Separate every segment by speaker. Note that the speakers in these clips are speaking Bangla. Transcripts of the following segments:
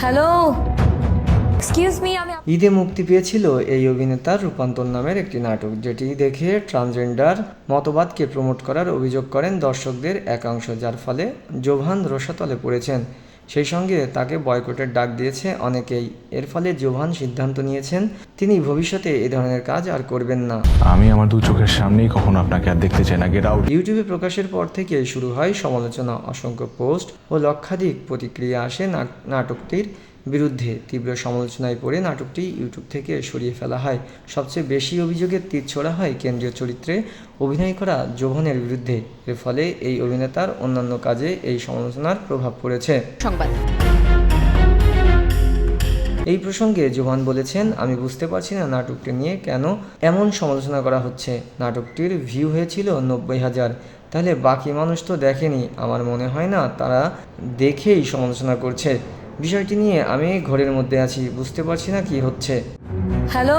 Speaker 1: হ্যালো এক্সকিউজ মি আমি
Speaker 2: ঈদে মুক্তি পেয়েছিল এই অভিনেতার রূপান্তর নামের একটি নাটক, যেটি দেখে ট্রান্সজেন্ডার মতবাদকে প্রমোট করার অভিযোগ করেন দর্শকদের একাংশ, যার ফলে জোভান রসাতলে পড়েছেন। সেই সঙ্গে তাকে বয়কটের ডাক দিয়েছে অনেকেই। এর ফলে জোভান সিদ্ধান্ত নিয়েছেন তিনি ভবিষ্যতে এ ধরনের কাজ আর করবেন না।
Speaker 3: আমি আমার দু চোখের সামনেই কখনো আপনাকে আর দেখতে চাই না। গেট আউট
Speaker 2: ইউটিউবে প্রকাশের পর থেকে শুরু হয় সমালোচনা অসংখ্য পোস্ট ও লক্ষাধিক প্রতিক্রিয়া আসে নাটকটির। বিরুদ্ধে তীব্র সমালোচনায় পড়ে নাটকটি ইউটিউব থেকে সরিয়ে ফেলা হয়। সবচেয়ে বেশি অভিযোগের তীর ছোড়া হয় কেন্দ্রীয় চরিত্রে অভিনয় করা জোভনের বিরুদ্ধে। এর ফলে এই অভিনেতার অন্যান্য কাজে এই সমালোচনার প্রভাব পড়েছে।
Speaker 1: সংবাদ।
Speaker 2: এই প্রসঙ্গে জোহান বলেছেন আমি বুঝতে পারছি না নাটকটি নিয়ে কেন এমন সমালোচনা করা হচ্ছে। নাটকটির ভিউ হয়েছিল নব্বই হাজার। তাহলে বাকি মানুষ তো দেখেনি। আমার মনে হয় না তারা দেখেই সমালোচনা করছে। বিষয়টি নিয়ে আমি ঘরের মধ্যে আছি বুঝতে পারছি না কি হচ্ছে।
Speaker 1: হ্যালো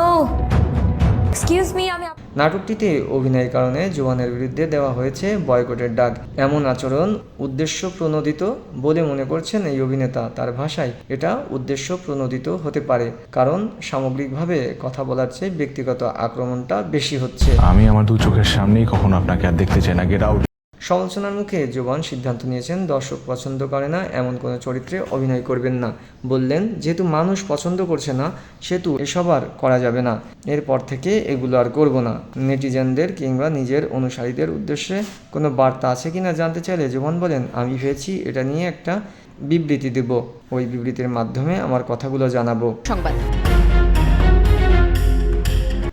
Speaker 1: এক্সকিউজ মি আমি
Speaker 2: নাটকটিতে অভিনয়ের কারণে জোয়ানের বিরুদ্ধে দেওয়া হয়েছে বয়কটের ডাক। এমন আচরণ উদ্দেশ্য প্রণোদিত বলে মনে করছেন এই অভিনেতা। তার ভাষায় এটা উদ্দেশ্য প্রণোদিত হতে পারে কারণ সামগ্রিকভাবে কথা বলার চেয়ে ব্যক্তিগত আক্রমণটা বেশি হচ্ছে।
Speaker 3: আমি আমার দু চোখের সামনেই কখনো আপনাকে আর দেখতে চাই না। গেট আউট
Speaker 2: সমালোচনার মুখে জোবান সিদ্ধান্ত নিয়েছেন, দর্শক পছন্দ করে না, এমন কোনো চরিত্রে অভিনয় করবেন না। বললেন, যেহেতু মানুষ পছন্দ করছে না, সেহেতু এসব আর করা যাবে না। এরপর থেকে এগুলো আর করব না। নেটিজেনদের কিংবা নিজের অনুসারীদের উদ্দেশ্যে কোনো বার্তা আছে কি না জানতে চাইলে জোবান বলেন, আমি ভেবেছি এটা নিয়ে একটা বিবৃতি দেব। ওই বিবৃতির মাধ্যমে আমার কথাগুলো জানাব।
Speaker 1: সংবাদ।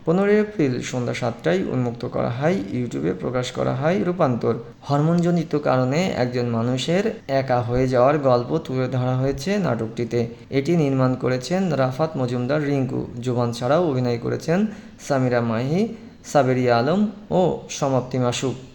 Speaker 2: পনেরোই এপ্রিল সন্ধ্যা সাতটায় উন্মুক্ত করা হয়, ইউটিউবে প্রকাশ করা হয় রূপান্তর। হরমোনজনিত কারণে একজন মানুষের একা হয়ে যাওয়ার গল্প তুলে ধরা হয়েছে নাটকটিতে। এটি নির্মাণ করেছেন রাফাত মজুমদার রিঙ্কু। জুবান ছাড়াও অভিনয় করেছেন সামিরা মাহি, সাবেরিয়া আলম ও সমাপ্তি মাসুক।